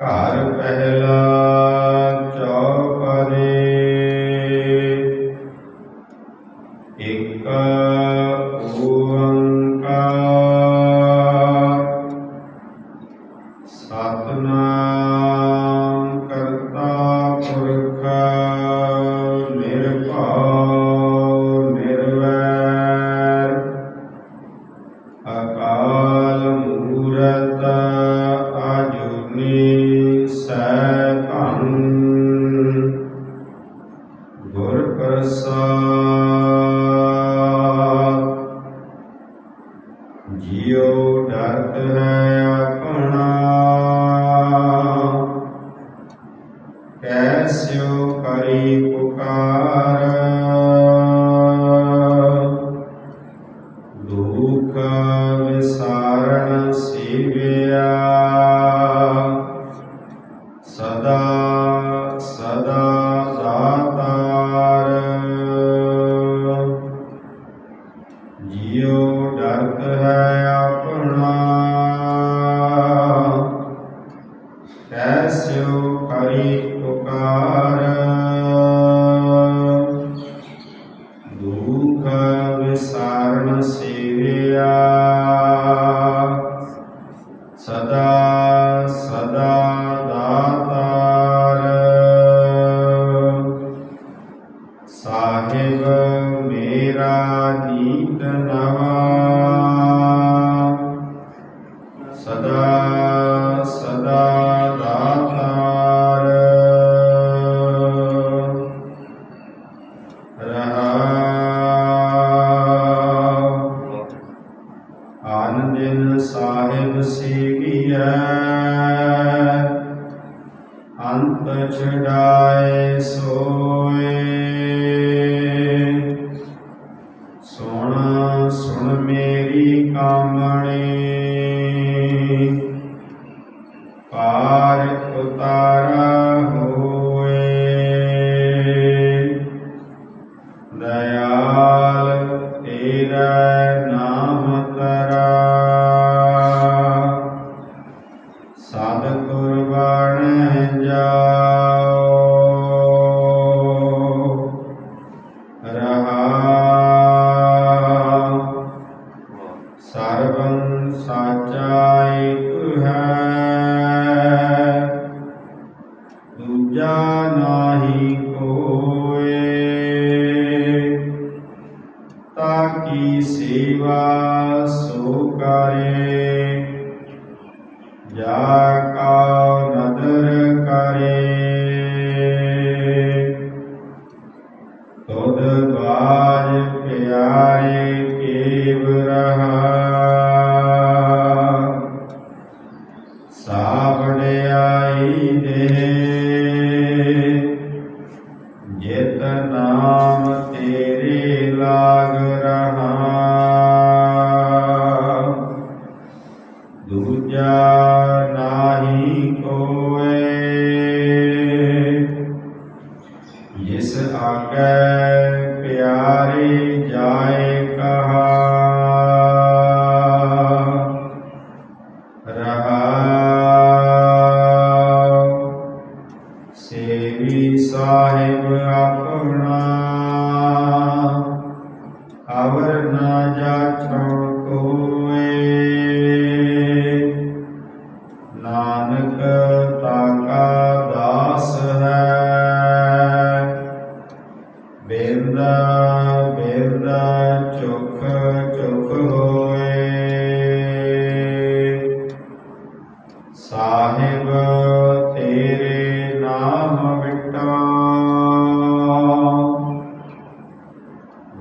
ਘਰ ਪਹਿਲਾ ਗੁਰ ਪ੍ਰਸਾਦ ਜਿਉ ਡਰਤ ਹੈ ਜਿਉ ਡਰਤ ਹੈ ਆਪਣਾ। සදා ਸਾਬੜਿਆਈ ਦੇ ਜੀ ਸਾਹਿਬ ਆਪਣਾ। ਅਵਰ ਨਾ ਜਾਚੋ ਕੋਏ। ਨਾਨਕ ਤਾਕਾ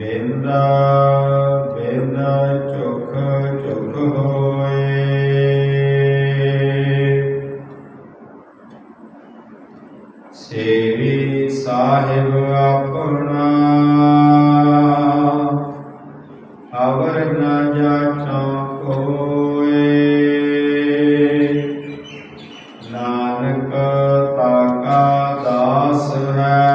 ਬਿੰਦ ਬਿੰਦ ਚੁਖ ਚੁਖ ਹੋਏ। ਸੇਵੀ ਸਾਹਿਬ ਆਪਣਾ, ਅਵਰ ਨ ਜਾਚਾ ਕੋਏ। ਨਾਨਕ ਤਾਕਾ ਦਾਸ ਹੈ।